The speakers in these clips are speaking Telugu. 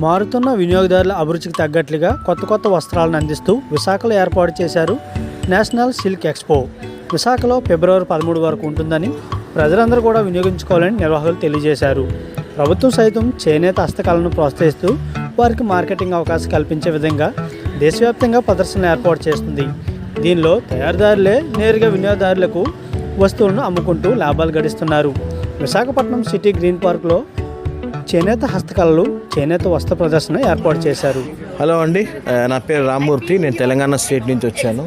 మారుతున్న వినియోగదారుల అభిరుచికి తగ్గట్లుగా కొత్త కొత్త వస్త్రాలను అందిస్తూ విశాఖలో ఏర్పాటు చేశారు నేషనల్ సిల్క్ ఎక్స్పో. విశాఖలో ఫిబ్రవరి పదమూడు వరకు ఉంటుందని ప్రజలందరూ కూడా వినియోగించుకోవాలని నిర్వాహకులు తెలియజేశారు. ప్రభుత్వం సైతం చేనేత హస్తకళను ప్రోత్సహిస్తూ వారికి మార్కెటింగ్ అవకాశం కల్పించే విధంగా దేశవ్యాప్తంగా ప్రదర్శనలు ఏర్పాటు చేస్తుంది. దీనిలో తయారీదారులే నేరుగా వినియోగదారులకు వస్తువులను అమ్ముకుంటూ లాభాలు గడిస్తున్నారు. విశాఖపట్నం సిటీ గ్రీన్ పార్క్లో చేనేత హస్తకళలు చేనేత వస్త్ర ప్రదర్శన ఏర్పాటు చేశారు. హలో అండి నా పేరు రామ్మూర్తి నేను తెలంగాణ స్టేట్ నుంచి వచ్చాను.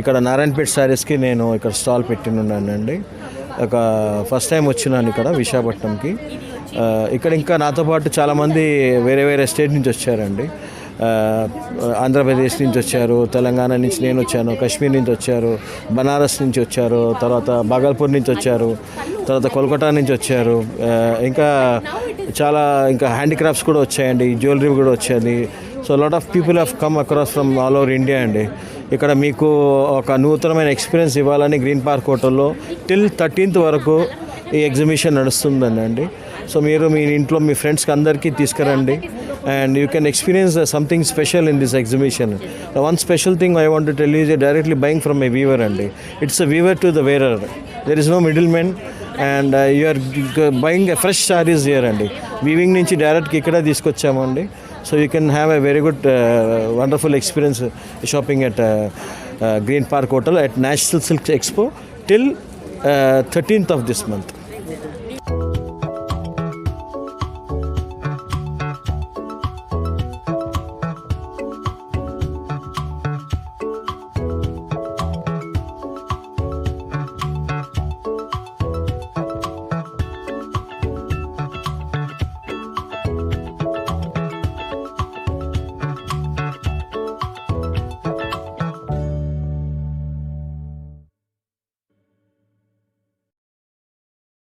ఇక్కడ నారాయణపేట శారీస్కి నేను ఇక్కడ స్టాల్ పెట్టినున్నానండి. ఒక ఫస్ట్ టైం వచ్చినాను ఇక్కడ విశాఖపట్నంకి. ఇక్కడ ఇంకా నాతో పాటు చాలామంది వేరే వేరే స్టేట్ నుంచి వచ్చారండి. ఆంధ్రప్రదేశ్ నుంచి వచ్చారు తెలంగాణ నుంచి నేను వచ్చాను కాశ్మీర్ నుంచి వచ్చారు బనారస్ నుంచి వచ్చారు తర్వాత బాగల్పూర్ నుంచి వచ్చారు తర్వాత కోల్కతా నుంచి వచ్చారు. ఇంకా చాలా ఇంకా హ్యాండిక్రాఫ్ట్స్ కూడా వచ్చాయండి జ్యువెలరీ కూడా వచ్చేది so lot of people have come across from all over India అండి. ఇక్కడ మీకు ఒక నూతనమైన ఎక్స్పీరియన్స్ ఇవ్వాలని గ్రీన్ పార్క్ హోటల్లో టిల్ థర్టీన్త్ వరకు ఈ ఎగ్జిబిషన్ నడుస్తుందండి అండి. సో మీరు మీ ఇంట్లో మీ ఫ్రెండ్స్కి అందరికీ తీసుకురండి. And you can experience something special in this exhibition one special thing I want tell is directly buying from a weaver అండి. It's a weaver to the wearer there is no middle men and you're buying a fresh saris here అండి. వీవింగ్ నుంచి డైరెక్ట్గా ఇక్కడ తీసుకొచ్చామండి so you can have a very good wonderful experience shopping at Green Park hotel at National Silk Expo till thirteenth of this month